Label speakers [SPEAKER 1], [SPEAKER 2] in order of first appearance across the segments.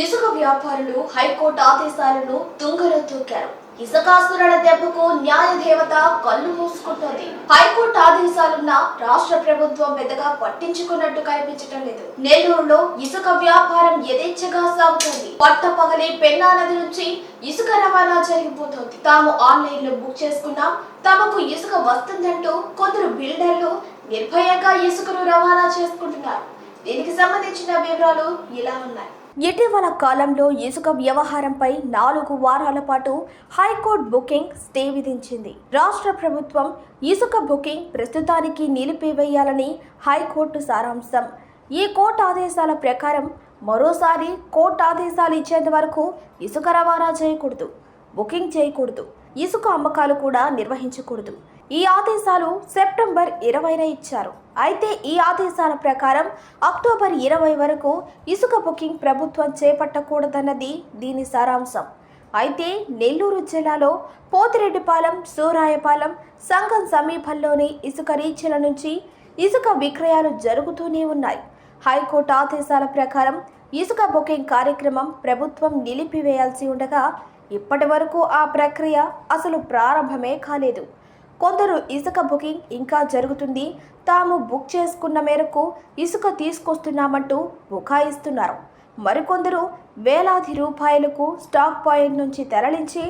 [SPEAKER 1] ఇసుక వ్యాపారులు హైకోర్టు ఆదేశాలను తుంగలో తూకారు ఇసుకాసురుల దెబ్బకు న్యాయ దేవత కళ్ళు మూసుకుంటోంది. హైకోర్టు ఆదేశాలున్న రాష్ట్ర ప్రభుత్వం పెద్దగా పట్టించుకున్నట్టు కనిపించడం లేదు. నెల్లూరులో ఇసుక వ్యాపారం యథేచ్ఛగా సాగుతోంది. పట్ట పగలి పెన్నా నది నుంచి ఇసుక రవాణా జరిగిపోతోంది. తాము ఆన్లైన్లో బుక్ చేసుకున్నాం తమకు ఇసుక వస్తుందంటూ కొందరు బిల్డర్లు నిర్భయంగా ఇసుకను రవాణా చేసుకుంటున్నారు. దీనికి సంబంధించిన వివరాలు ఇలా ఉన్నాయి. ఇటీవల కాలంలో ఇసుక వ్యవహారంపై నాలుగు వారాల పాటు హైకోర్టు బుకింగ్ స్టే విధించింది. రాష్ట్ర ప్రభుత్వం ఇసుక బుకింగ్ ప్రస్తుతానికి నిలిపివేయాలని హైకోర్టు సారాంశం. ఈ కోర్టు ఆదేశాల ప్రకారం మరోసారి కోర్టు ఆదేశాలు ఇచ్చేంత వరకు ఇసుక రవాణా చేయకూడదు బుకింగ్ చేయకూడదు. ఇసుక అమ్మకాలు కూడా నిర్వహించకూడదు. ఈ ఆదేశాలు సెప్టెంబర్ ఇరవైన ఇచ్చారు. అయితే ఈ ఆదేశాల ప్రకారం అక్టోబర్ ఇరవై వరకు ఇసుక బుకింగ్ ప్రభుత్వం చేపట్టకూడదన్నది దీని సారాంశం. అయితే నెల్లూరు జిల్లాలో పోతిరెడ్డిపాలెం సూరాయపాలెం సంఘం సమీపంలోని ఇసుక రీచ్ల నుంచి ఇసుక విక్రయాలు జరుగుతూనే ఉన్నాయి. హైకోర్టు ఆదేశాల ప్రకారం ఇసుక బుకింగ్ కార్యక్రమం ప్రభుత్వం నిలిపివేయాల్సి ఉండగా ఇప్పటి వరకు ఆ ప్రక్రియ అసలు ప్రారంభమే కాలేదు. కొందరు ఇసుక బుకింగ్ ఇంకా జరుగుతుంది. తాము బుక్ చేసుకున్న మేరకు ఇసుక తీసుకొస్తున్నామంటూ బుకాయిస్తున్నారు. మరికొందరు వేలాది రూపాయలకు స్టాక్ పాయింట్ నుంచి తరలించి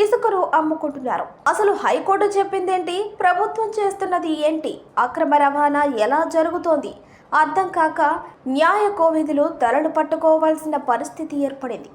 [SPEAKER 1] ఇసుకను అమ్ముకుంటున్నారు. అసలు హైకోర్టు చెప్పిందేంటి? ప్రభుత్వం చేస్తున్నది ఏంటి? అక్రమ రవాణా ఎలా జరుగుతోంది? అర్థం కాక న్యాయ కోవిధులు తలలు పట్టుకోవాల్సిన పరిస్థితి ఏర్పడింది.